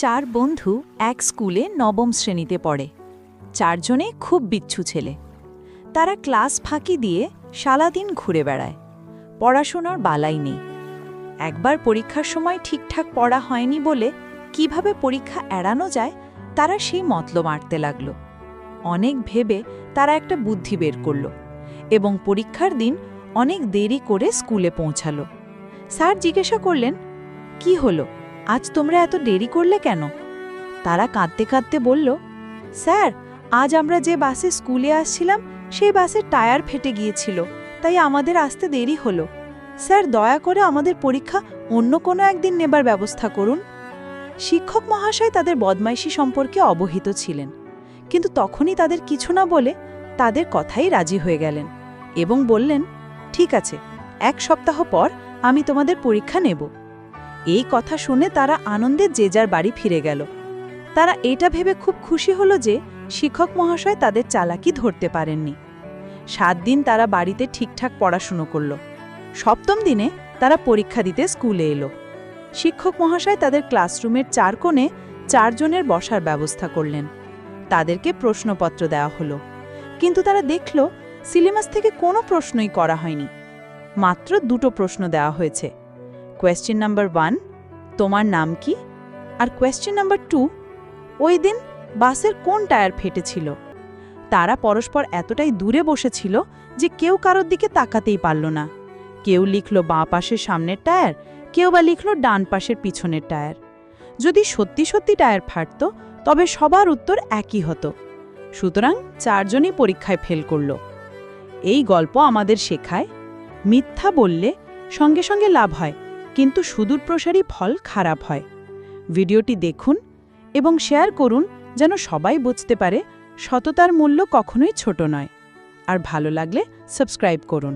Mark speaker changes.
Speaker 1: চার বন্ধু এক স্কুলে নবম শ্রেণীতে পড়ে। চারজনে খুব বিচ্ছু ছেলে। তারা ক্লাস ফাঁকি দিয়ে সারাদিন ঘুরে বেড়ায়। পড়াশোনার বালাই নেই। একবার পরীক্ষার সময় ঠিকঠাক পড়া হয়নি বলে কীভাবে পরীক্ষা এড়ানো যায় তারা সেই মতলব মারতে লাগল। অনেক ভেবে তারা একটা বুদ্ধি বের করল এবং পরীক্ষার দিন অনেক দেরি করে স্কুলে পৌঁছালো। স্যার জিজ্ঞাসা করলেন, কি হলো? আজ তোমরা এত দেরি করলে কেন? তারা কাঁদতে কাঁদতে বলল, স্যার, আজ আমরা যে বাসে স্কুলে আসছিলাম, সেই বাসের টায়ার ফেটে গিয়েছিল, তাই আমাদের আসতে দেরি হলো। স্যার, দয়া করে আমাদের পরীক্ষা অন্য কোনো একদিন নেবার ব্যবস্থা করুন। শিক্ষক মহাশয় তাদের বদমাইশি সম্পর্কে অবহিত ছিলেন, কিন্তু তখনই তাদের কিছু না বলে তাদের কথাই রাজি হয়ে গেলেন এবং বললেন, ঠিক আছে, এক সপ্তাহ পর আমি তোমাদের পরীক্ষা নেব। এই কথা শুনে তারা আনন্দে যে যার বাড়ি ফিরে গেল। তারা এটা ভেবে খুব খুশি হলো যে শিক্ষক মহাশয় তাদের চালাকি ধরতে পারেননি। সাত দিন তারা বাড়িতে ঠিকঠাক পড়াশুনো করল। সপ্তম দিনে তারা পরীক্ষা দিতে স্কুলে এলো। শিক্ষক মহাশয় তাদের ক্লাসরুমের চার কোণে চারজনের বসার ব্যবস্থা করলেন। তাদেরকে প্রশ্নপত্র দেওয়া হলো। কিন্তু তারা দেখল সিলেবাস থেকে কোনো প্রশ্নই করা হয়নি। মাত্র দুটো প্রশ্ন দেওয়া হয়েছে। কোয়েশ্চেন নাম্বার ওয়ান তোমার নাম কি? আর কোয়েশ্চেন নাম্বার টু ওই দিন বাসের কোন টায়ার ফেটেছিল? তারা পরস্পর এতটাই দূরে বসেছিল যে কেউ কারোর দিকে তাকাতেই পারল না। কেউ লিখল বাঁ পাশের সামনের টায়ার, কেউ বা লিখল ডান পাশের পিছনের টায়ার। যদি সত্যি সত্যি টায়ার ফাটত, তবে সবার উত্তর একই হতো। সুতরাং চারজনই পরীক্ষায় ফেল করল। এই গল্প আমাদের শেখায়, মিথ্যা বললে সঙ্গে সঙ্গে লাভ হয়। কিন্তু সুদূর প্রসারী ফল খারাপ হয়। ভিডিওটি দেখুন এবং শেয়ার করুন যেন সবাই বুঝতে পারে সততার মূল্য কখনোই ছোট নয়। আর ভালো লাগলে সাবস্ক্রাইব করুন।